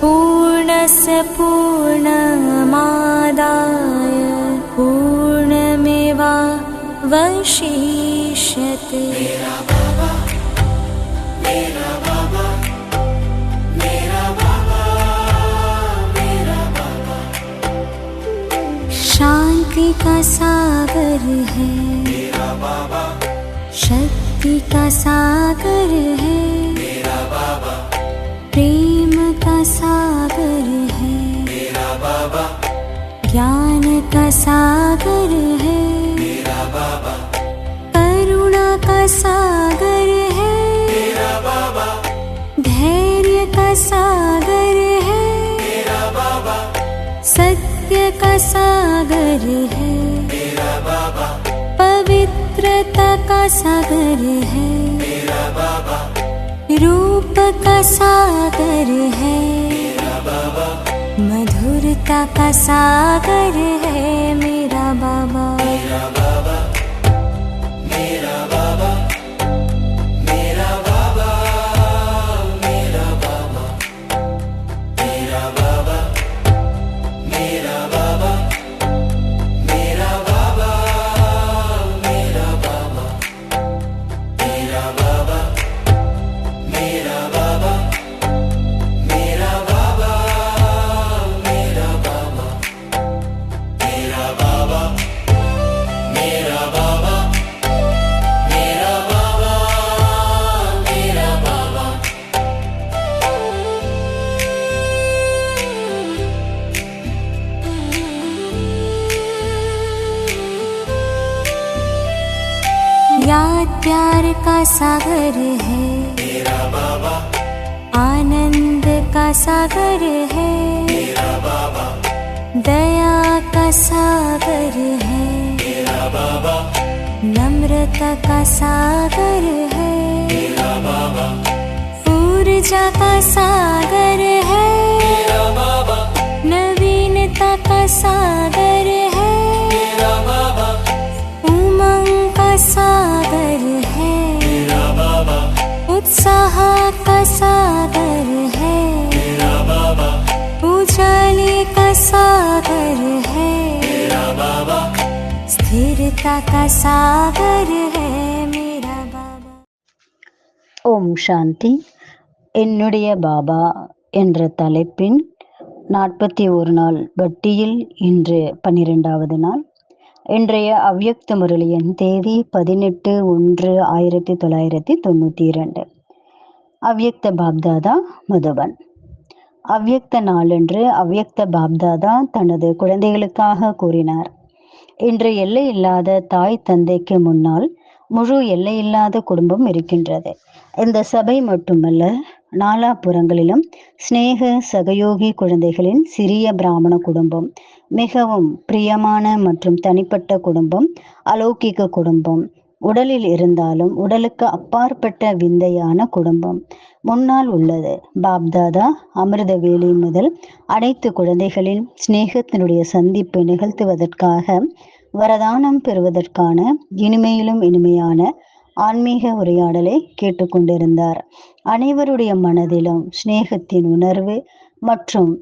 पूर्णस्य पूर्णमादाय पूर्णमेवावशिष्यते शांति का सागर है शक्ति का सागर है प्रेम का सागर है। ज्ञान का सागर है। करुणा का सागर है। धैर्य का सागर है। सत्य का सागर है। पवित्रता का सागर है रूप का सागर है। मधुरता का सागर है याद प्यार का सागर है। आनंद का सागर है। दया का सागर है। नम्रता का सागर है। ऊर्जा का सागर है। नवीनता का सागर है। उमंग का सागर है उत्साह का सागर है उजाले का सागर है स्थिरता का सागर है मेरा बाबा ஓம் சாந்தி என்னுடைய பாபா என்ற தலைப்பின் நாற்பத்தி ஒரு நாள் வட்டியில் இன்று பன்னிரெண்டாவது நாள் இன்றைய அவ்யக்த முரளியின் தேதி பதினெட்டு ஒன்று ஆயிரத்தி தொள்ளாயிரத்தி தொண்ணூற்றி இரண்டு. அவ்யக்த பாப்தாதா மதுபன் அவ்யக்த நாளன்று அவ்யக்த பாப்தாதா தனது குழந்தைகளுக்காக கூறினார். இன்று எல்லை இல்லாத தாய் தந்தைக்கு முன்னால் முழு எல்லையில்லாத குடும்பம் இருக்கின்றது. இந்த சபை மட்டுமல்ல நாலாபுறங்களிலும் சிநேக சகயோகி குழந்தைகளின் சிறிய பிராமண குடும்பம் மிகவும் பிரியமான மற்றும் தனிப்பட்ட குடும்பம் அலௌகிக குடும்பம் உடலில் இருந்தாலும் உடலுக்கு அப்பாற்பட்ட விந்தையான குடும்பம். முன்னால் உள்ளது. பாப்தாதா அமிர்த வேலி முதல் அனைத்து குழந்தைகளின் சிநேகத்தினுடைய சந்திப்பை நிகழ்த்துவதற்காக வரதானம் பெறுவதற்கான இனிமையிலும் இனிமையான ஆன்மீக உரையாடலை கேட்டுக்கொண்டிருந்தார். அனைவருடைய மனதிலும் சிநேகத்தின் உணர்வு மற்றும்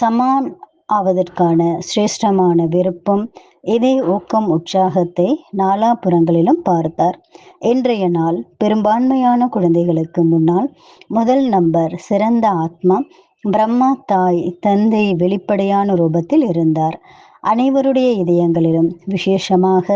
சமான் ஆவதற்கான சிரேஷ்டமான விருப்பம் இதே ஊக்கம் உற்சாகத்தை நாலாபுறங்களிலும் பார்த்தார். இன்றைய நாள் பெரும்பான்மையான குழந்தைகளுக்கு முன்னால் முதல் நம்பர் சிறந்த ஆத்மா பிரம்மா தாய் தந்தை வெளிப்படையான ரூபத்தில் இருந்தார். அனைவருடைய இதயங்களிலும் விசேஷமாக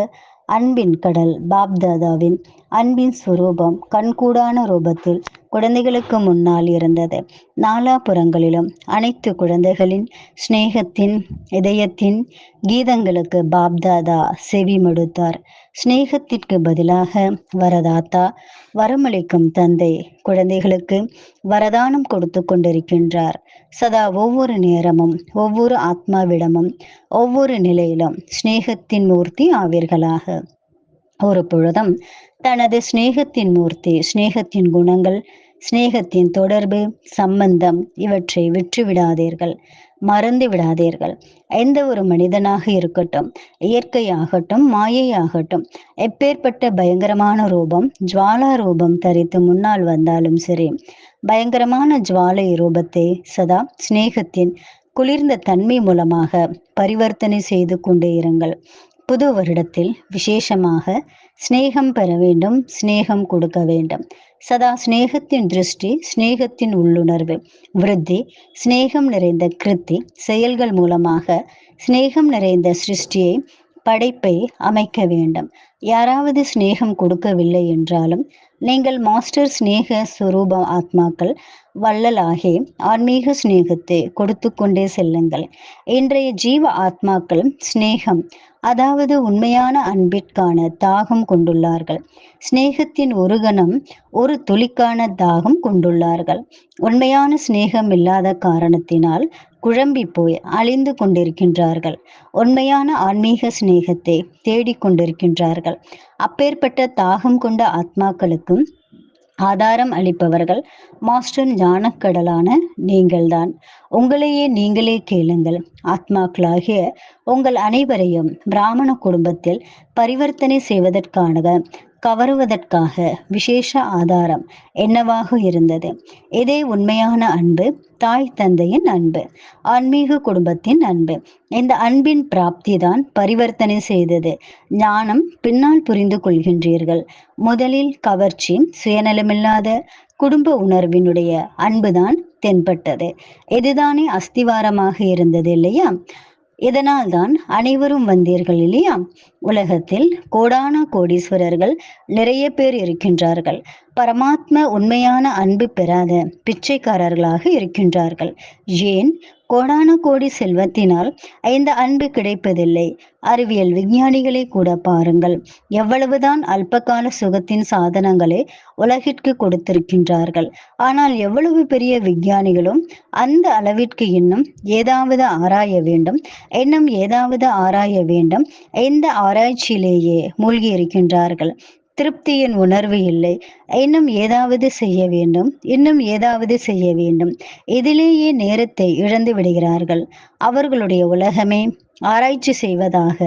அன்பின் கடல் பாப்தாதாவின் அன்பின் ஸ்வரூபம் கண்கூடான ரூபத்தில் குழந்தைகளுக்கு முன்னால் இருந்தது. நாலாபுறங்களிலும் அனைத்து குழந்தைகளின் சிநேகத்தின் இதயத்தின் கீதங்களுக்கு பாப்தாதா செவி மடுத்தார். சிநேகத்திற்கு பதிலாக வரதாத்தா வரமளிக்கும் தந்தை குழந்தைகளுக்கு வரதானம் கொடுத்து கொண்டிருக்கின்றார். சதா ஒவ்வொரு நேரமும் ஒவ்வொரு ஆத்மாவிடமும் ஒவ்வொரு நிலையிலும் சிநேகத்தின் மூர்த்தி ஆவீர்களாக. ஒரு பொழுதும் தனது சிநேகத்தின் மூர்த்தி சிநேகத்தின் குணங்கள் சிநேகத்தின் தொடர்பு சம்பந்தம் இவற்றை விட்டுவிடாதீர்கள் மறந்து விடாதீர்கள் எந்த ஒரு மனிதனாக இருக்கட்டும் இயற்கையாகட்டும் மாயையாகட்டும் எப்பேற்பட்ட பயங்கரமான ரூபம் ஜுவாலா ரூபம் தரித்து முன்னால் வந்தாலும் சரி பயங்கரமான ஜுவாலை ரூபத்தை சதா சிநேகத்தின் குளிர்ந்த தன்மை மூலமாக பரிவர்த்தனை செய்து கொண்டே இருங்கள். புது வருடத்தில் விசேஷமாக சிநேகம் பெற வேண்டும் சிநேகம் கொடுக்க வேண்டும். சதா சிநேகத்தின் திருஷ்டி சிநேகத்தின் உள்ளுணர்வு. விருத்தி சிநேகம் நிறைந்த கிருத்தி செயல்கள் மூலமாக சிநேகம் நிறைந்த சிருஷ்டியை படைப்பை அமைக்க வேண்டும். யாராவது சிநேகம் கொடுக்கவில்லை என்றாலும் நீங்கள் மாஸ்டர் சிநேக சுரூப ஆத்மாக்கள் வள்ளலாகி ஆன்மீக சிநேகத்தை கொடுத்து கொண்டே செல்லுங்கள். இன்றைய ஜீவ ஆத்மாக்கள் சிநேகம் அதாவது உண்மையான அன்பிற்கான தாகம் கொண்டுள்ளார்கள். சிநேகத்தின் ஒரு கணம் ஒரு துளிக்கான தாகம் கொண்டுள்ளார்கள். உண்மையான சிநேகம் இல்லாத காரணத்தினால் குழம்பி போய் அழிந்து கொண்டிருக்கின்றார்கள். உண்மையான ஆன்மீக சிநேகத்தை தேடிக்கொண்டிருக்கின்றார்கள் அப்பேற்பட்ட தாகம் கொண்ட ஆத்மாக்களுக்கும் ஆதாரம் அளிப்பவர்கள் மாஸ்டர் ஞானக்கடலான நீங்கள்தான். உங்களையே நீங்களே கேளுங்கள். ஆத்மாக்களாகிய உங்கள் அனைவரையும் பிராமண குடும்பத்தில் பரிவர்த்தனை செய்வதற்கான கவருவதற்காக விசேஷ ஆதாரம் என்னவாக இருந்தது? இதே உண்மையான அன்பு? தாய் தந்தையின் அன்பு. ஆன்மீக குடும்பத்தின் அன்பு. இந்த அன்பின் பிராப்தி தான் பரிவர்த்தனை செய்தது. ஞானம் பின்னால் புரிந்து கொள்கின்றீர்கள். முதலில் கவர்ச்சி சுயநலமில்லாத குடும்ப உணர்வினுடைய அன்புதான் தென்பட்டது. இதுதானே அஸ்திவாரமாக இருந்தது இல்லையா? இதனால் தான் அனைவரும் வந்தீர்கள் இல்லையா? உலகத்தில் கோடான கோடீஸ்வரர்கள் நிறைய பேர் இருக்கின்றார்கள். பரமாத்ம உண்மையான அன்பு பெறாத பிச்சைக்காரர்களாக இருக்கின்றார்கள். ஏன்? கோடான கோடி செல்வத்தினால் இந்த அன்பு கிடைப்பதில்லை. அறிவியல் விஞ்ஞானிகளை கூட பாருங்கள். எவ்வளவுதான் அல்பகால சுகத்தின் சாதனங்களை உலகிற்கு கொடுத்திருக்கின்றார்கள். ஆனால் எவ்வளவு பெரிய விஞ்ஞானிகளும் அந்த அளவிற்கு இன்னும் ஏதாவது ஆராய வேண்டும். இன்னும் ஏதாவது ஆராய வேண்டும். இந்த ஆராய்ச்சியிலேயே மூழ்கி இருக்கின்றார்கள் திருப்தியின் உணர்வு இல்லை. இன்னும் ஏதாவது செய்ய வேண்டும். இன்னும் ஏதாவது செய்ய வேண்டும். இதிலேயே நேரத்தை இழந்து விடுகிறார்கள். அவர்களுடைய உலகமே ஆராய்ச்சி செய்வதாக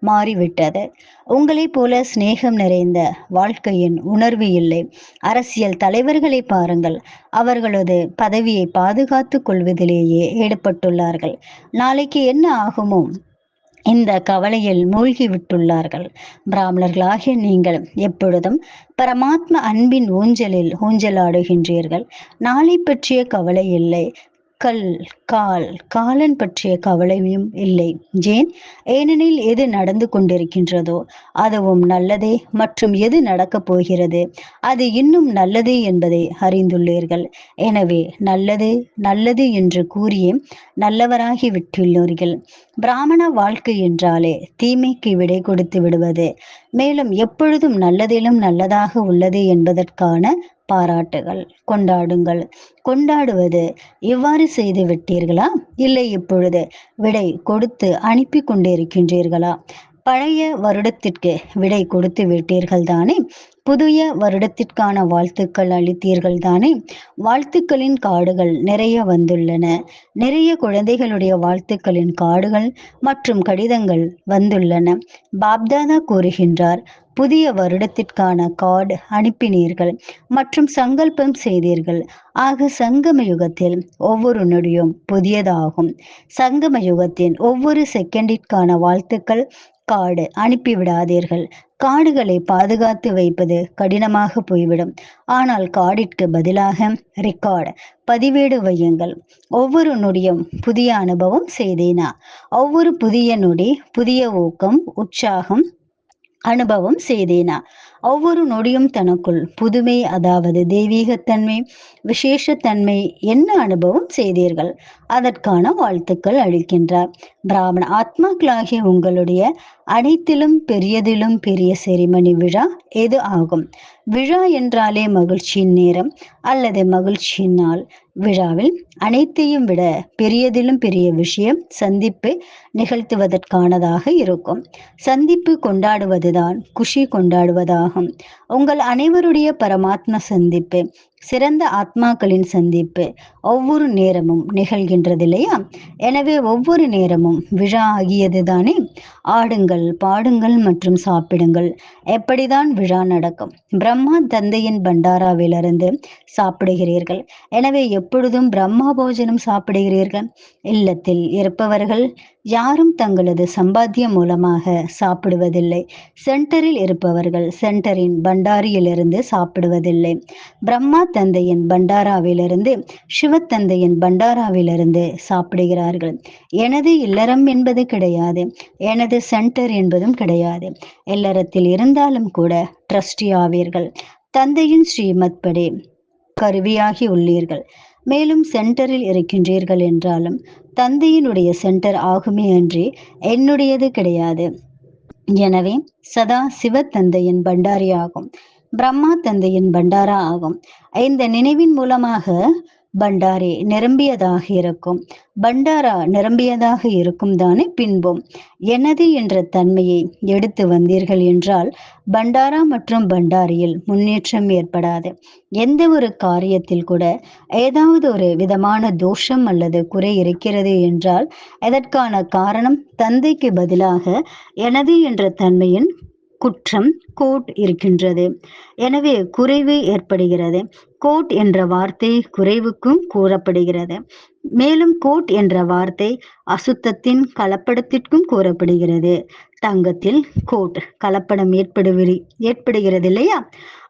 மாறிவிட்டது. உங்களைப் போல சிநேகம் நிறைந்த வாழ்க்கையின் உணர்வு இல்லை. அரசியல் தலைவர்களை பாருங்கள். அவர்களது பதவியை பாதுகாத்துக் கொள்வதிலேயே ஈடுபட்டுள்ளார்கள். நாளைக்கு என்ன ஆகுமோ இந்த கவலையில் மூழ்கி விட்டுள்ளார்கள் பிராமணர்களாகிய நீங்கள் எப்பொழுதும் பரமாத்ம அன்பின் ஊஞ்சலில் ஊஞ்சலாடுகின்றீர்கள். நாளை பற்றிய கவலை இல்லை. கல் கால் காலன் பற்றிய கவலையும் இல்லை. ஏன் ஏனெனில் எது நடந்து கொண்டிருக்கின்றதோ அதுவும் நல்லதே மற்றும் எது நடக்கப் போகிறது? அது இன்னும் நல்லது என்பதை அறிந்துள்ளீர்கள். எனவே நல்லது நல்லது என்று கூறியே நல்லவராகி விட்டுள்ளீர்கள். பிராமண வாழ்க்கை என்றாலே தீமைக்கு விடை கொடுத்து விடுவது. மேலும் எப்பொழுதும் நல்லதிலும் நல்லதாக உள்ளது என்பதற்கான பாராட்டுகள் கொண்டாடுங்கள். கொண்டாடுவது இவ்வாறு செய்து விட்டீர்களா? இல்லை இப்பொழுது விடை கொடுத்து அனுப்பி கொண்டிருக்கின்றீர்களா? பழைய வருடத்திற்கு விடை கொடுத்து விட்டீர்கள் தானே புதிய வருடத்திற்கான வாழ்த்துக்கள் அளித்தீர்கள் தானே வாழ்த்துக்களின் காடுகள் நிறைய வந்துள்ளன. நிறைய குழந்தைகளுடைய வாழ்த்துக்களின் காடுகள் மற்றும் கடிதங்கள் வந்துள்ளன. பாப்தாதா கூறுகின்றார் புதிய வருடத்திற்கான கார்டு அனுப்பினீர்கள் மற்றும் சங்கல்பம் செய்தீர்கள். ஆக சங்கம யுகத்தில் ஒவ்வொரு நொடியும் புதியதாகும். சங்கம யுகத்தின் ஒவ்வொரு செகண்டிற்கான வாழ்த்துக்கள் காடு அனுப்பிவிடாதீர்கள். காடுகளை பாதுகாத்து வைப்பது கடினமாக போய்விடும். ஆனால் காடிற்கு பதிலாக ரெக்கார்டு பதிவேடு வையுங்கள். ஒவ்வொரு நொடியும் புதிய அனுபவம் செய்தேனா? ஒவ்வொரு புதிய நொடி புதிய ஊக்கம் உற்சாகம் அனுபவம் செய்தேனா? ஒவ்வொரு நொடியும் தனக்குள் புதுமை அதாவது தெய்வீகத்தன்மை விசேஷத்தன்மை என்ன அனுபவம் செய்தீர்கள்? அதற்கான வாழ்த்துக்கள் அளிக்கின்றார். பிராமண ஆத்மாக்களாகிய உங்களுடைய அனைத்திலும் பெரியதிலும் பெரிய செரிமணி விழா எது ஆகும்? விழா என்றாலே மகிழ்ச்சியின் நேரம் அல்லது மகிழ்ச்சியின் நாள். விழாவில் அனைத்தையும் விட பெரியதிலும் பெரிய விஷயம் சந்திப்பு நிகழ்த்துவதற்கானதாக இருக்கும். சந்திப்பு கொண்டாடுவதுதான் குஷி கொண்டாடுவதாகும். உங்கள் அனைவருடைய பரமாத்ம சந்திப்பு. சிறந்த ஆத்மாக்களின் சந்திப்பு ஒவ்வொரு நேரமும் நிகழ்கின்றது இல்லையா எனவே ஒவ்வொரு நேரமும் விழா ஆகியது தானே ஆடுங்கள் பாடுங்கள் மற்றும் சாப்பிடுங்கள். எப்படிதான் விழா நடக்கும்? பிரம்மா தந்தையின் பண்டாராவிலிருந்து சாப்பிடுகிறீர்கள். எனவே எப்பொழுதும் பிரம்மா போஜனம் சாப்பிடுகிறீர்கள்? இல்லத்தில் இருப்பவர்கள் யாரும் தங்களது சம்பாத்தியம் மூலமாக சாப்பிடுவதில்லை. சென்டரில் இருப்பவர்கள் சென்டரின் பண்டாரியிலிருந்து சாப்பிடுவதில்லை. பிரம்மா தந்தையின் பண்டாராவிலிருந்து சிவத்தந்தையின் பண்டாராவிலிருந்து சாப்பிடுகிறார்கள். எனது இல்லறம் என்பது கிடையாது. எனது சென்டர் என்பதும் கிடையாது. இல்லறத்தில் இருந்து இருந்தாலும் கூட ட்ரஸ்டி ஆவீர்கள். தந்தையின் ஸ்ரீமத் படி கருவியாகி உள்ளீர்கள். மேலும் சென்டரில் இருக்கின்றீர்கள் என்றாலும் தந்தையினுடைய சென்டர் ஆகுமே அன்றி என்னுடையது கிடையாது. எனவே சதா சிவ தந்தையின் பண்டாரி ஆகும் பிரம்மா தந்தையின் பண்டாரா ஆகும். இந்த நினைவின் மூலமாக பண்டாரி நிரம்பியதாக இருக்கும். பண்டாரா நிரம்பியதாக இருக்கும் தானே பின்பும். எனது என்ற தன்மையை எடுத்து வந்தீர்கள் என்றால் பண்டாரா மற்றும் பண்டாரியில் முன்னேற்றம் ஏற்படாது. எந்த ஒரு காரியத்தில் கூட ஏதாவது ஒரு விதமான தோஷம் அல்லது குறை இருக்கிறது என்றால் அதற்கான காரணம் தந்தைக்கு பதிலாக எனது என்ற தன்மையின் குற்றம் கோட் இருக்கின்றது. எனவே குறைவு ஏற்படுகிறது. கோட் என்ற வார்த்தை குறைவுக்கும் கூறப்படுகிறது. மேலும் கோட் என்ற வார்த்தை அசுத்தத்தின் கலப்படத்திற்கும் கூறப்படுகிறது. தங்கத்தில் கோட் கலப்படம் ஏற்படுவி ஏற்படுகிறது இல்லையா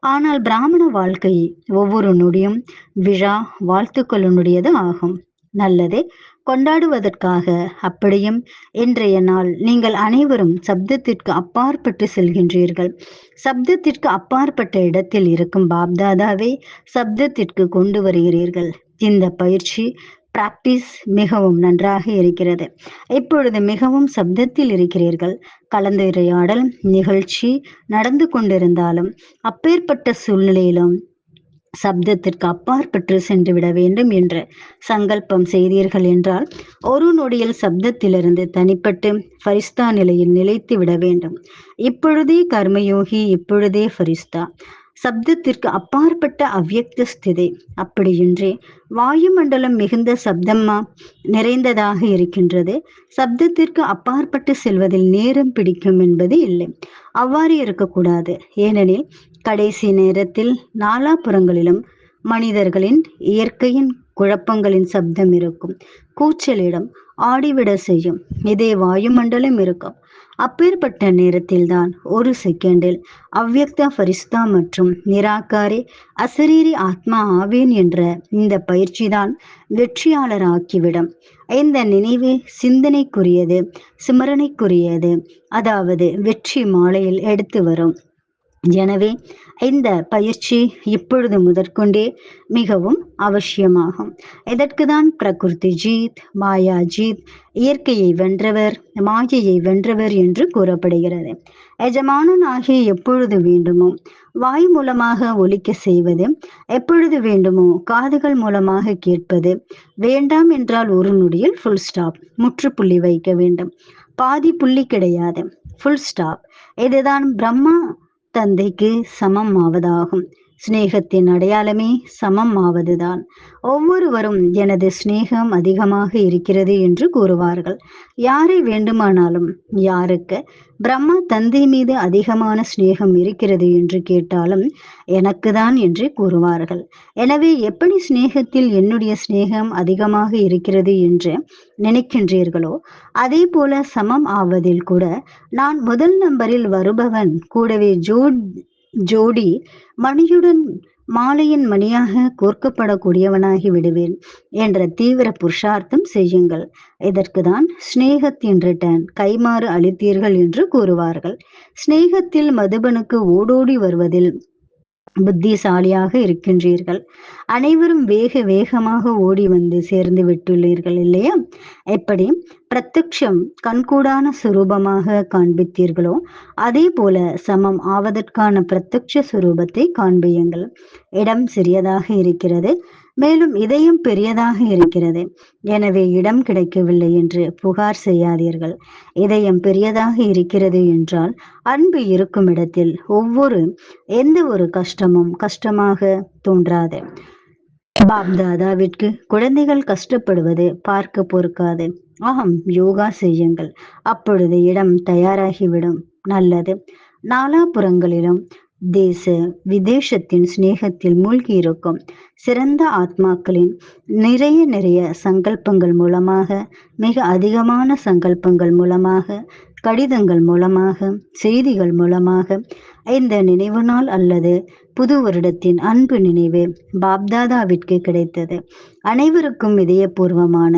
ஆனால் பிராமண வாழ்க்கை ஒவ்வொரு நொடியும் விழா வாழ்த்துக்களுடையது ஆகும். நல்லது கொண்டாடுவதற்காக அப்படியும் இன்றைய நாள் நீங்கள் அனைவரும் சப்தத்திற்கு அப்பாற்பட்டு செல்கின்றீர்கள். சப்தத்திற்கு அப்பாற்பட்ட இடத்தில் இருக்கும் பாப்தாதாவை சப்தத்திற்கு கொண்டு வருகிறீர்கள். இந்த பயிற்சி பிராக்டிஸ் மிகவும் நன்றாக இருக்கிறது. இப்பொழுது மிகவும் சப்தத்தில் இருக்கிறீர்கள். கலந்துரையாடல் நிகழ்ச்சி நடந்து கொண்டிருந்தாலும் அப்பேற்பட்ட சூழ்நிலையிலும் சப்தத்திற்கு அப்பாற்பட்டு சென்று விட வேண்டும் என்று சங்கல்பம் செய்தீர்கள் என்றால் ஒரு நொடியில் சப்தத்திலிருந்து தனிப்பட்டு ஃபரிஸ்தா நிலையில் நிலைத்து விட வேண்டும். இப்பொழுதே கர்மயோகி இப்பொழுதே ஃபரிஸ்தா. சப்தத்திற்கு அப்பாற்பட்ட அவ்வியக்த ஸ்திதி. அப்படியின்றி வாயுமண்டலம் மிகுந்த சப்தமா நிறைந்ததாக இருக்கின்றது. சப்தத்திற்கு அப்பாற்பட்டு செல்வதில் நேரம் பிடிக்கும் என்பது இல்லை. அவ்வாறு இருக்கக்கூடாது. ஏனெனில் கடைசி நேரத்தில் நாலாபுறங்களிலும் மனிதர்களின் இயற்கையின் குழப்பங்களின் சப்தம் இருக்கும். கூச்சலிடம் ஆடிவிட செய்யும். இதே வாயுமண்டலம் இருக்கும். அப்பேற்பட்ட நேரத்தில்தான் ஒரு செகண்டில் அவ்வியக்தா ஃபரிஸ்தா மற்றும் நிராகாரி அசரீரி ஆத்மா ஆவேன் என்ற இந்த பயிற்சிதான் வெற்றியாளராக்கிவிடும். இந்த நினைவு சிந்தனைக்குரியது சிமரணைக்குரியது அதாவது வெற்றி மாலையில் எடுத்து வரும். எனவே இந்த பயிற்சி இப்பொழுது முதற்கொண்டே மிகவும் அவசியமாகும். இதற்கு தான் பிரகிருதி ஜீத் மாயா ஜீத் இயற்கையை வென்றவர் மாயையை வென்றவர் என்று கூறப்படுகிறது. எஜமானன் ஆகிய எப்பொழுது வேண்டுமோ வாய் மூலமாக ஒலிக்க செய்வது எப்பொழுது வேண்டுமோ காதுகள் மூலமாக கேட்பது வேண்டாம் என்றால் ஒரு நொடியில் ஃபுல் ஸ்டாப் முற்றுப்புள்ளி வைக்க வேண்டும். பாதி புள்ளி கிடையாது. ஃபுல் ஸ்டாப் இதுதான் பிரம்மா தந்தைக்கு சமம் ஆவதாகும். சிநேகத்தின் அடையாளமே சமம் ஆவதுதான். ஒவ்வொருவரும் எனது சிநேகம் அதிகமாக இருக்கிறது என்று கூறுவார்கள். யாரை வேண்டுமானாலும் யாருக்கு பிரம்மா தந்தை மீது அதிகமான சிநேகம் இருக்கிறது என்று கேட்டாலும் எனக்கு தான் என்று கூறுவார்கள். எனவே எப்படி சிநேகத்தில் என்னுடைய சிநேகம் அதிகமாக இருக்கிறது என்று நினைக்கின்றீர்களோ அதே போல சமம் ஆவதில் கூட நான் முதல் நம்பரில் வருபவன் கூடவே ஜோட் ஜோடி மணியுடன் மாலையின் மணியாக கோர்க்கப்படக்கூடியவனாகி விடுவேன் என்ற தீவிர புருஷார்த்தம் செய்யுங்கள். இதற்குதான் ஸ்நேகத்தின் ரிட்டர்ன் கைமாறு அளித்தீர்கள் என்று கூறுவார்கள். ஸ்நேகத்தில் மதுபனுக்கு ஓடோடி வருவதில் புத்திசாலியாக இருக்கின்றீர்கள். அனைவரும் வேக வேகமாக ஓடி வந்து சேர்ந்து விட்டுள்ளீர்கள் இல்லையா? எப்படி? பிரத்யக்ஷம் கண்கூடான சுரூபமாக காண்பித்தீர்களோ அதே போல சமம் ஆவதற்கான பிரத்யக்ஷ சுரூபத்தை காண்பியுங்கள். இடம் சிறியதாக இருக்கிறது. மேலும் இதயம் பெரியதாக இருக்கிறது. எனவே இடம் கிடைக்கவில்லை என்று புகார் செய்யாதீர்கள். இதயம் பெரியதாக இருக்கிறது என்றால் அன்பு இருக்கும் இடத்தில் ஒவ்வொரு எந்த ஒரு கஷ்டமும் கஷ்டமாக தோன்றாது. பாப்தாதாவிற்கு குழந்தைகள் கஷ்டப்படுவது பார்க்க பொறுக்காது. ஆம் யோகா செய்யுங்கள். அப்பொழுது இடம் தயாராகிவிடும். நல்லது. நாலாபுறங்களிலும் தேச விதேசத்தின் சிநேகத்தில் மூழ்கி இருக்கும் சிறந்த ஆத்மாக்களின் நிறைய நிறைய சங்கல்பங்கள் மூலமாக மிக அதிகமான சங்கல்பங்கள் மூலமாக கடிதங்கள் மூலமாக செய்திகள் மூலமாக இந்த நினைவு நாள் அல்லது புது வருடத்தின் அன்பு நினைவு பாப்தாதாவிற்கு கிடைத்தது. அனைவருக்கும் இதயபூர்வமான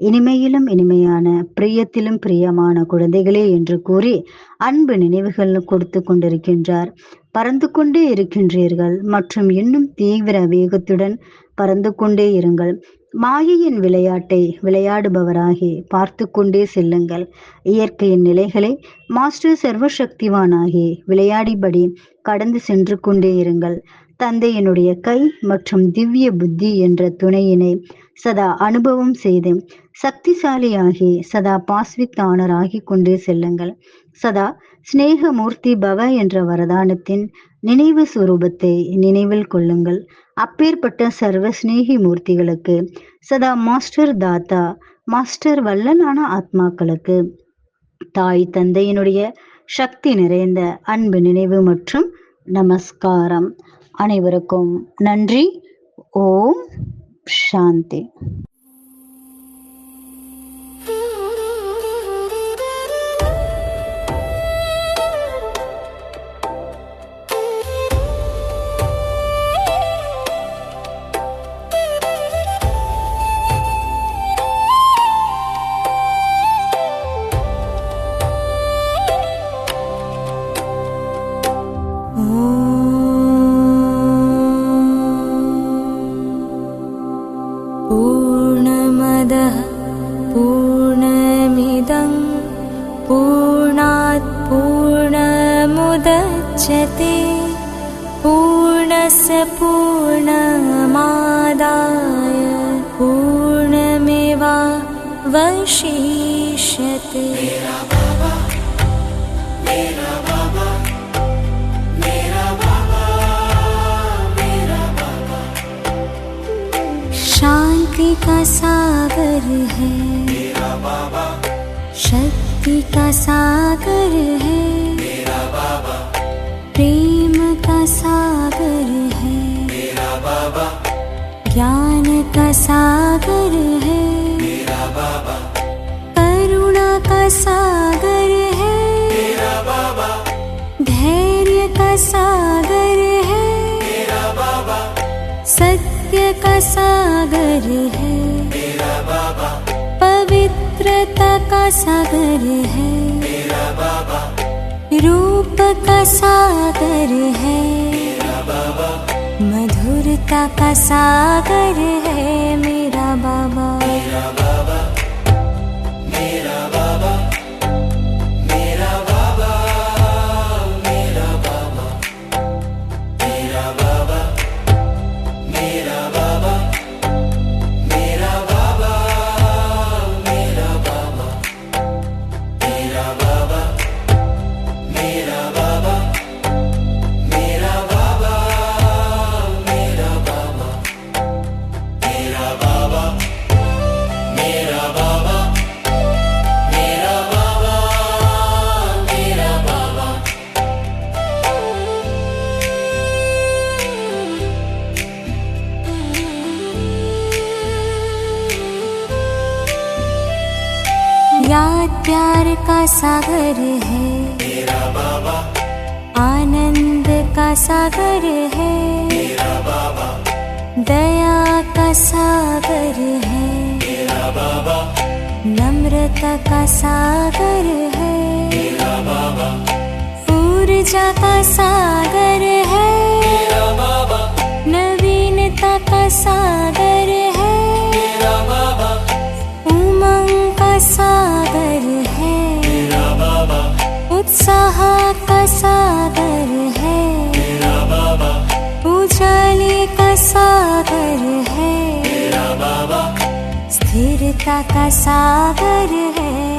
இனிமையிலும் இனிமையான பிரியத்திலும் பிரியமான குழந்தைகளே என்று கூறி அன்பு நினைவுகள் கொடுத்து கொண்டிருக்கின்றார். பறந்து கொண்டே இருக்கின்றீர்கள் மற்றும் இன்னும் தீவிர வேகத்துடன் பறந்து கொண்டே இருங்கள். மாயையின் விளையாட்டை விளையாடுபவராகி பார்த்து கொண்டே செல்லுங்கள். இயற்கையின் நிலைகளை மாஸ்டர் சர்வசக்திவானாகி விளையாடிபடி கடந்து சென்று கொண்டே இருங்கள். தந்தையினுடைய கை மற்றும் திவ்ய புத்தி என்ற துணையினை சதா அனுபவம் செய்து சக்திசாலியாகி சதா பாஸ்விக் ஆகி கொண்டே செல்லுங்கள். சதா சிநேகமூர்த்தி பவ என்ற வரதானத்தின் நினைவு சுரூபத்தை நினைவில் கொள்ளுங்கள். அப்பேற்பட்ட சர்வ சிநேகி மூர்த்திகளுக்கு சதா மாஸ்டர் தாத்தா மாஸ்டர் வல்லலான ஆத்மாக்களுக்கு தாய் தந்தையினுடைய சக்தி நிறைந்த அன்பு நினைவு மற்றும் நமஸ்காரம். அனைவருக்கும் நன்றி. ஓம் சாந்தி. फतेह मेरा बाबा मेरा बाबा मेरा बाबा मेरा बाबा शांति का सागर है। मेरा बाबा शक्ति का सागर है। मेरा बाबा प्रेम का सागर है। मेरा बाबा ज्ञान का सागर है। मेरा बाबा का सागर है। धैर्य का सागर है। सत्य का सागर है। पवित्रता का सागर है। रूप का सागर है। मधुरता का सागर है मेरा बाबा। दया का सागर है। नम्रता का सागर है। ऊर्जा का सागर है। नवीनता का सागर मधुरता का सागर है।